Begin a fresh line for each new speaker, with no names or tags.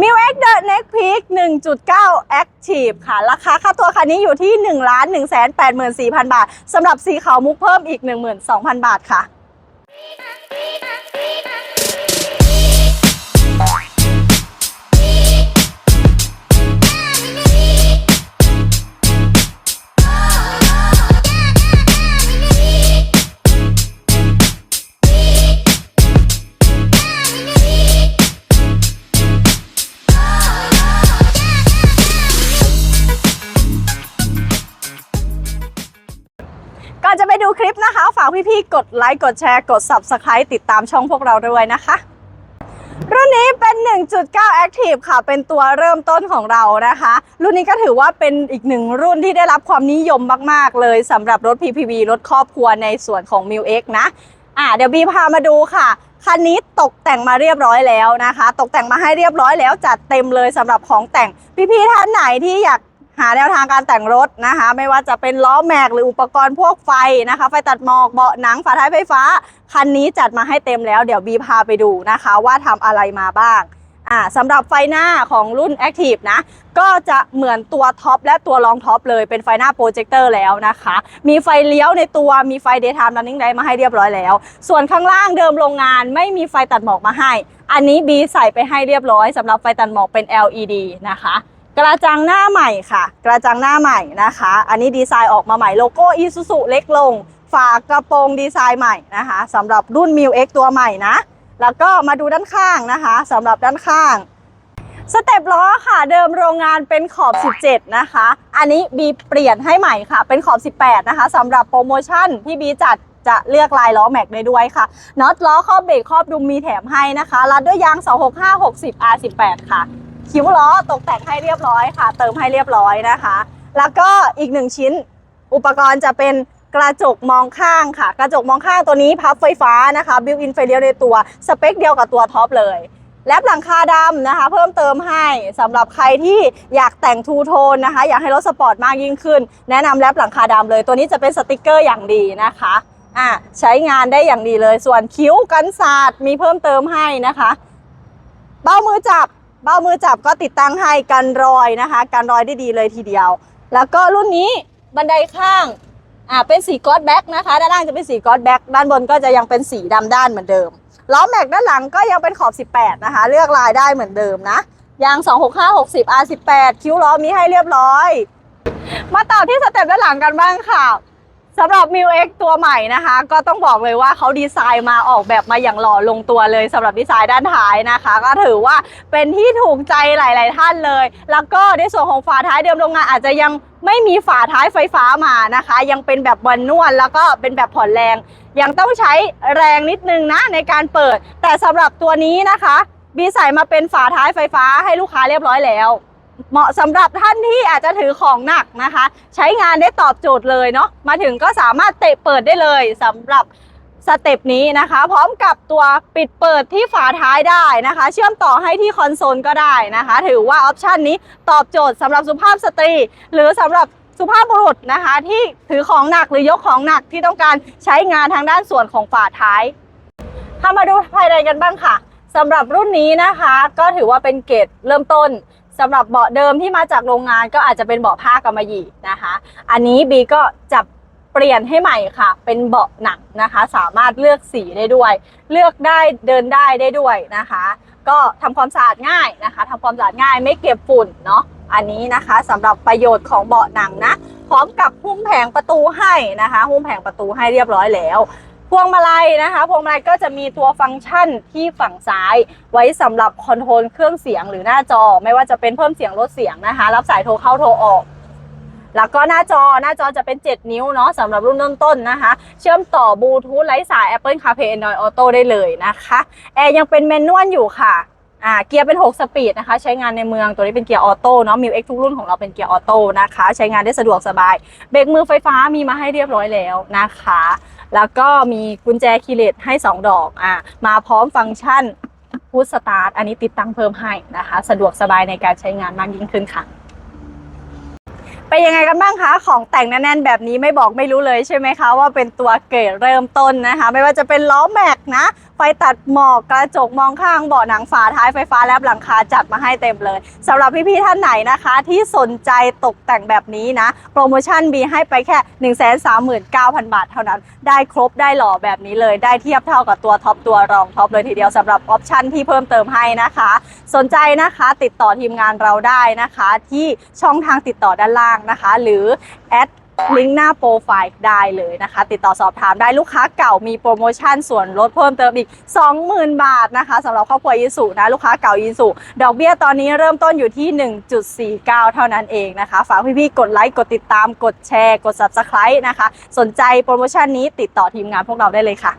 มิวเอ็กเดอะเน็กพีค1.9 Active ค่ะ ราคาค่าตัวคันนี้อยู่ที่ 1 1 8 4 0 0 0 บาทสำหรับสีขาวมุกเพิ่มอีก 12,000 บาทค่ะ อนจะไปดูคลิปนะคะ ฝากพี่ๆกดไลค์กดแชร์กด Subscribe ติดตามช่องพวกเราด้วยนะคะ รุ่นนี้เป็น 1.9 Active ค่ะ เป็นตัวเริ่มต้นของเรานะคะ รุ่นนี้ก็ถือว่าเป็นอีกหนึ่งรุ่นที่ได้รับความนิยมมาก ๆ เลยสำหรับรถ PPV รถครอบครัวในส่วนของ m i l X นะอ่าเดี๋ยวบีพามาดูค่ะคันนี้ตกแต่งมาเรียบร้อยแล้วนะคะ ตกแต่งมาให้เรียบร้อยแล้วจัดเต็มเลยสำหรับของแต่งพี่ๆท่านไหนที่อยาก หาแนวทางการแต่งรถนะคะ ไม่ว่าจะเป็นล้อแม็กหรืออุปกรณ์พวกไฟนะคะ ไฟตัดหมอกเบาะหนังฝาท้ายไฟฟ้า คันนี้จัดมาให้เต็มแล้วเดี๋ยวบีพาไปดูนะคะ ว่าทำอะไรมาบ้างอ่าสำหรับไฟหน้าของรุ่น Active นะ ก็จะเหมือนตัวท็อปและตัวรองท็อปเลยเป็นไฟหน้าโปรเจคเตอร์แล้วนะคะ มีไฟเลี้ยวในตัวมีไฟ daytime running light มาให้เรียบร้อยแล้ว ส่วนข้างล่างเดิมโรงงานไม่มีไฟตัดหมอกมาให้ อันนี้บีใส่ไปให้เรียบร้อยสำหรับไฟตัดหมอกเป็น LED นะคะ กระจังหน้าใหม่ค่ะ กระจังหน้าใหม่นะคะ อันนี้ดีไซน์ออกมาใหม่โลโก้ Isuzu เล็กลง ฝากระโปรงดีไซน์ใหม่นะคะสำหรับรุ่น m i l X ตัวใหม่นะ แล้วก็มาดูด้านข้างนะคะสำหรับด้านข้างสเต็ปล้อค่ะเดิมโรงงานเป็นขอบ 17 นะคะ อันนี้บีเปลี่ยนให้ใหม่ค่ะ เป็นขอบ 18 นะคะสำหรับโปรโมชั่นที่บีจัดจะเลือกลายล้อแม็กได้ด้วยค่ะน็อตล้อครอบเบรกครอบดุมมีแถมให้นะคะรัดด้วยยาง 265 60 R18 ค่ะ คิ้วล้อตกแต่งให้เรียบร้อยค่ะ เติมให้เรียบร้อยนะคะ แล้วก็อีกหนึ่งชิ้นอุปกรณ์จะเป็นกระจกมองข้างค่ะ กระจกมองข้างตัวนี้พับไฟฟ้านะคะบิวอินไฟเดียวในตัวสเปคเดียวกับตัวท็อปเลยแลบหลังคาดำนะคะ เพิ่มเติมให้สำหรับใครที่อยากแต่งทูโทนนะคะ อยากให้รถสปอร์ตมากยิ่งขึ้น แนะนำแลบหลังคาดำเลย ตัวนี้จะเป็นสติกเกอร์อย่างดีนะคะอะใช้งานได้อย่างดีเลย ส่วนคิ้วกันศาสตร์มีเพิ่มเติมให้นะคะ เบ้ามือจับ เบ้ามือจับก็ติดตั้งให้กันรอยนะคะ กันรอยได้ดีเลยทีเดียว แล้วก็รุ่นนี้บันไดข้างอ่าเป็นสีกอดแบ็กนะคะ ด้านล่างจะเป็นสีกอดแบ็กด้านบนก็จะยังเป็นสีดำด้านเหมือนเดิมล้อแม็กด้านหลังก็ยังเป็นขอบ 18 นะคะ เลือกลายได้เหมือนเดิมนะยาง 265 60 R18 คิ้วล้อมีให้เรียบร้อย มาต่อที่สเต็ปด้านหลังกันบ้างค่ะ สำหรับ m i l X ตัวใหม่นะคะ ก็ต้องบอกเลยว่าเขาดีไซน์มาออกแบบมาอย่างหล่อลงตัวเลยสำหรับดีไซน์ด้านท้ายนะคะ ก็ถือว่าเป็นที่ถูกใจหลาย ๆ ท่านเลย แล้วก็ในส่วนของฝาท้ายเดิมโรงงานอาจจะยังไม่มีฝาท้ายไฟฟ้ามานะคะ ยังเป็นแบบวันนวลแล้วก็เป็นแบบผ่อนแรง ยังต้องใช้แรงนิดนึงนะในการเปิด แต่สำหรับตัวนี้นะคะบีใส่มาเป็นฝาท้ายไฟฟ้าให้ลูกค้าเรียบร้อยแล้ว เหมาะสำหรับท่านที่อาจจะถือของหนักนะคะ ใช้งานได้ตอบโจทย์เลยเนาะมาถึงก็สามารถเตะเปิดได้เลยสำหรับสเต็ปนี้นะคะ พร้อมกับตัวปิดเปิดที่ฝาท้ายได้นะคะ เชื่อมต่อให้ที่คอนโซลก็ได้นะคะ ถือว่าออปชันนี้ตอบโจทย์สำหรับสุภาพสตรี หรือสำหรับสุภาพบุรุษนะคะ ที่ถือของหนักหรือยกของหนักที่ต้องการใช้งานทางด้านส่วนของฝาท้ายถ้ามาดูภายในกันบ้างค่ะสำหรับรุ่นนี้นะคะ ก็ถือว่าเป็นเกรดเริ่มต้น สำหรับเบาะเดิมที่มาจากโรงงานก็อาจจะเป็นเบาะผ้ากำมะหยี่นะคะ อันนี้บีก็จะเปลี่ยนให้ใหม่ค่ะ เป็นเบาะหนังนะคะ สามารถเลือกสีได้ด้วย เลือกได้เดินได้ได้ด้วยนะคะ ก็ทำความสะอาดง่ายนะคะทำความสะอาดง่ายไม่เก็บฝุ่นเนาะอันนี้นะคะสำหรับประโยชน์ของเบาะหนังนะ พร้อมกับหุ้มแผงประตูให้นะคะ หุ้มแผงประตูให้เรียบร้อยแล้ว พวงมาลัยนะคะ พวงมาลัยก็จะมีตัวฟังก์ชันที่ฝั่งซ้าย ไว้สำหรับคอนโทรลเครื่องเสียงหรือหน้าจอ ไม่ว่าจะเป็นเพิ่มเสียงลดเสียงนะคะ รับสายโทรเข้าโทรออก แล้วก็หน้าจอหน้าจอจะเป็น 7 นิ้วเนาะสำหรับรุ่นเริ่มต้นนะคะ เชื่อมต่อบลูทูธไร้สาย Apple CarPlay Android Auto ได้เลยนะคะแอร์ยังเป็นแมนนวลอยู่ค่ะอ่าเกียร์เป็น 6 สปีดนะคะ ใช้งานในเมืองตัวนี้เป็นเกียร์ออโต้เนาะมิวเอ็กทุกรุ่นของเราเป็นเกียร์ออโต้นะคะ ใช้งานได้สะดวกสบาย เบรกมือไฟฟ้ามีมาให้เรียบร้อยแล้วนะคะ แล้วก็มีกุญแจคีย์เลสให้ 2 ดอกอ่ามาพร้อมฟังก์ชันพุทสตาร์ทอันนี้ติดตั้งเพิ่มให้นะคะ สะดวกสบายในการใช้งานมากยิ่งขึ้นค่ะ เป็นยังไงกันบ้างคะ ของแต่งแน่นๆแบบนี้ไม่บอกไม่รู้เลยใช่ไหมคะว่าเป็นตัวเกรดเริ่มต้นนะคะ ไม่ว่าจะเป็นล้อแม็กนะ ไฟตัดหมอกกระจกมองข้างเบาะหนังฝาท้ายไฟฟ้าแลบหลังคาจัดมาให้เต็มเลยสำหรับพี่ๆท่านไหนนะคะ ที่สนใจตกแต่งแบบนี้นะ โปรโมชั่นมีให้ไปแค่ 1 3 9 0 0 0 บาทเท่านั้น ได้ครบได้หล่อแบบนี้เลย ได้เทียบเท่ากับตัวท็อปตัวรองท็อปเลยทีเดียวสำหรับออปชั่นที่เพิ่มเติมให้นะคะ สนใจนะคะติดต่อทีมงานเราได้นะคะ ที่ช่องทางติดต่อด้านล่างนะคะ หรือแอดลิงก์หน้าโปรไฟล์ได้เลยนะคะ ติดต่อสอบถามได้ลูกค้าเก่ามีโปรโมชั่นส่วนลดเพิ่มเติมอีก 20,000 บาทนะคะสำหรับครอบครัวยิสุนะลูกค้าเก่ายิสุดอกเบี้ยตอนนี้เริ่มต้นอยู่ที่ 1.49 เท่านั้นเองนะคะ ฝากพี่ๆกดไลค์กดติดตามกดแชร์ กด subscribe นะคะ สนใจโปรโมชั่นนี้ติดต่อทีมงานพวกเราได้เลยค่ะ